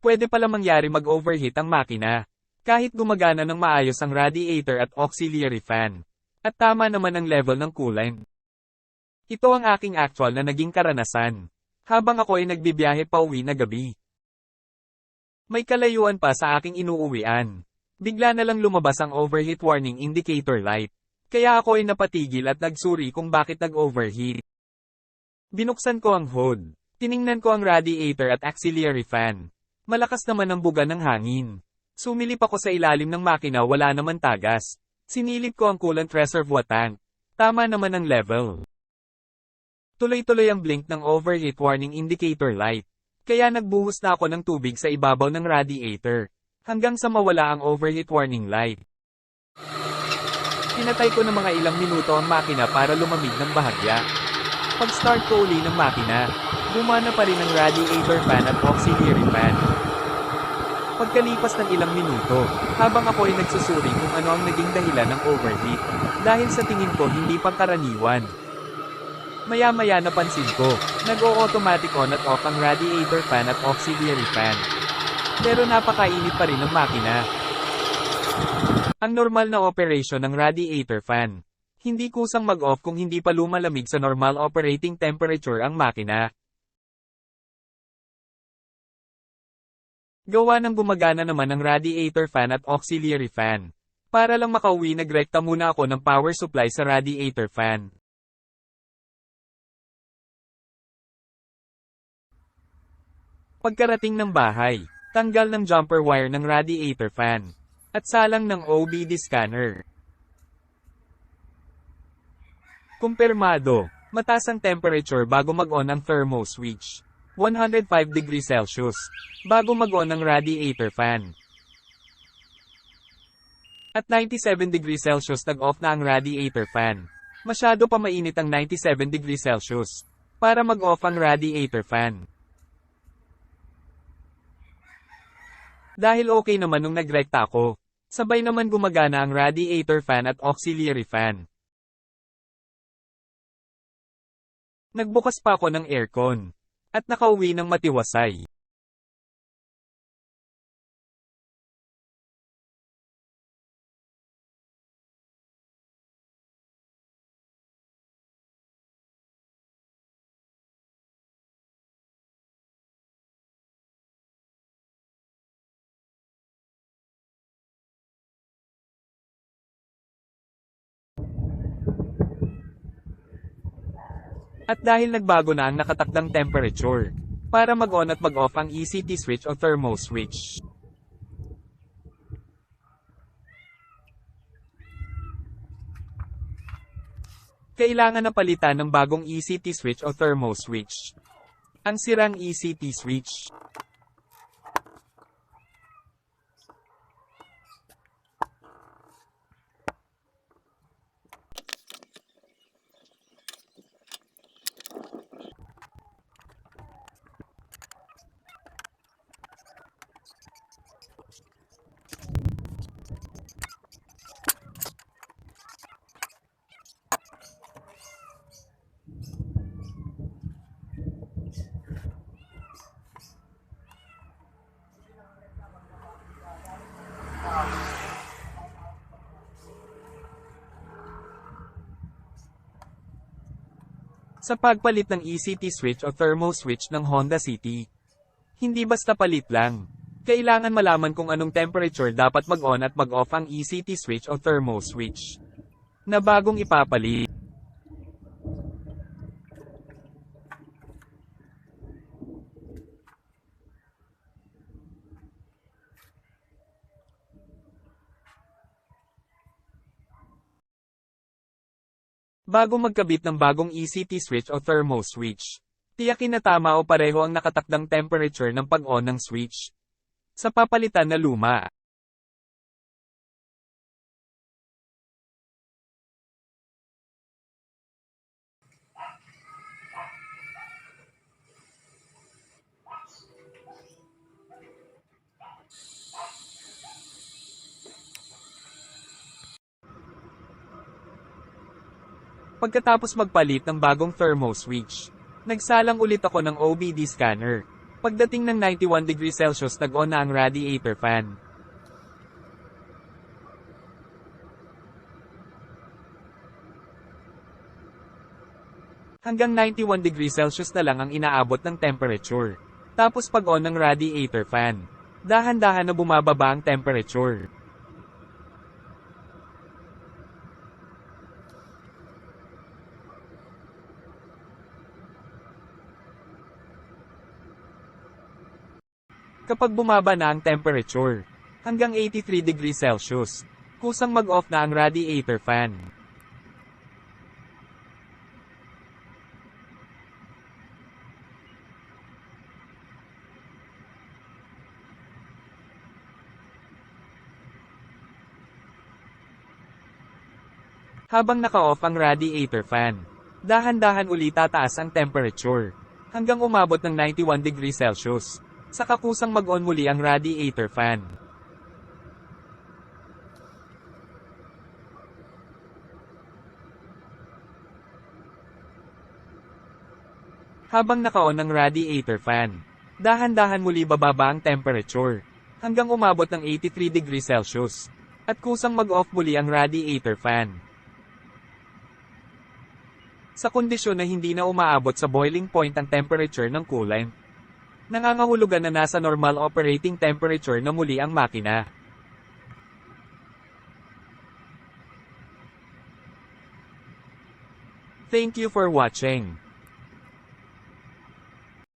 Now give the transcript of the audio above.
Pwede pala mangyari mag-overheat ang makina. Kahit gumagana ng maayos ang radiator at auxiliary fan. At tama naman ang level ng coolant. Ito ang aking actual na naging karanasan. Habang ako ay nagbibiyahe pa uwi na gabi. May kalayuan pa sa aking inuuwian. Bigla na lang lumabas ang overheat warning indicator light. Kaya ako ay napatigil at nagsuri kung bakit nag-overheat. Binuksan ko ang hood. Tiningnan ko ang radiator at auxiliary fan. Malakas naman ang buga ng hangin. Sumilip ako sa ilalim ng makina wala naman tagas. Sinilip ko ang coolant reservoir tank. Tama naman ang level. Tuloy-tuloy ang blink ng overheat warning indicator light. Kaya nagbuhos na ako ng tubig sa ibabaw ng radiator. Hanggang sa mawala ang overheat warning light. Pinatay ko ng mga ilang minuto ang makina para lumamig ng bahagya. Pag-start ko uli ng makina, gumana pa rin ang radiator fan at auxiliary fan. Pagkalipas ng ilang minuto, habang ako ay nagsusuri kung ano ang naging dahilan ng overheat, dahil sa tingin ko hindi pangkaraniwan. Maya-maya napansin ko, nag-o-automatic on at off ang radiator fan at auxiliary fan. Pero napakainit pa rin ang makina. Ang normal na operation ng radiator fan. Hindi kusang mag-off kung hindi pa lumalamig sa normal operating temperature ang makina. Gawa ng gumagana naman ang radiator fan at auxiliary fan. Para lang makauwi nagrekta muna ako ng power supply sa radiator fan. Pagkarating ng bahay, tanggal ng jumper wire ng radiator fan. At salang ng OBD scanner. Kumpirmado, mataas ang temperature bago mag-on ang thermo switch. 105 degrees Celsius, bago mag-on ang radiator fan. At 97 degrees Celsius nag-off na ang radiator fan. Masyado pa mainit ang 97 degrees Celsius, para mag-off ang radiator fan. Dahil okay naman nung nagrekta ako, sabay naman gumagana ang radiator fan at auxiliary fan. Nagbukas pa ako ng aircon. At nakauwi ng matiwasay. At dahil nagbago na ang nakatakdang temperature, para mag-on at mag-off ang ECT switch o thermo switch. Kailangan na palitan ng bagong ECT switch o thermo switch. Ang sirang ECT switch. Sa pagpalit ng ECT switch o thermo switch ng Honda City. Hindi basta palit lang. Kailangan malaman kung anong temperature dapat mag-on at mag-off ang ECT switch o thermo switch. Na bagong ipapalit. Bago magkabit ng bagong ECT switch o thermo switch, tiyakin na tama o pareho ang nakatakdang temperature ng pag-on ng switch. Sa papalitan na luma. Pagkatapos magpalit ng bagong thermo switch, nagsalang ulit ako ng OBD scanner. Pagdating ng 91 degrees Celsius nag-on na ang radiator fan. Hanggang 91 degrees Celsius na lang ang inaabot ng temperature. Tapos pag-on ng radiator fan. Dahan-dahan na bumababa ang temperature. Kapag bumaba na ang temperature, hanggang 83 degrees Celsius, kusang mag-off na ang radiator fan. Habang naka-off ang radiator fan, dahan-dahan ulit tataas ang temperature, hanggang umabot ng 91 degrees Celsius. Saka kusang mag-on muli ang radiator fan. Habang naka-on ang radiator fan, dahan-dahan muli bababa ang temperature, hanggang umabot ng 83 degrees Celsius. At kusang mag-off muli ang radiator fan. Sa kondisyon na hindi na umaabot sa boiling point ang temperature ng coolant, nangangahulugan na nasa normal operating temperature na muli ang makina. Thank you for watching.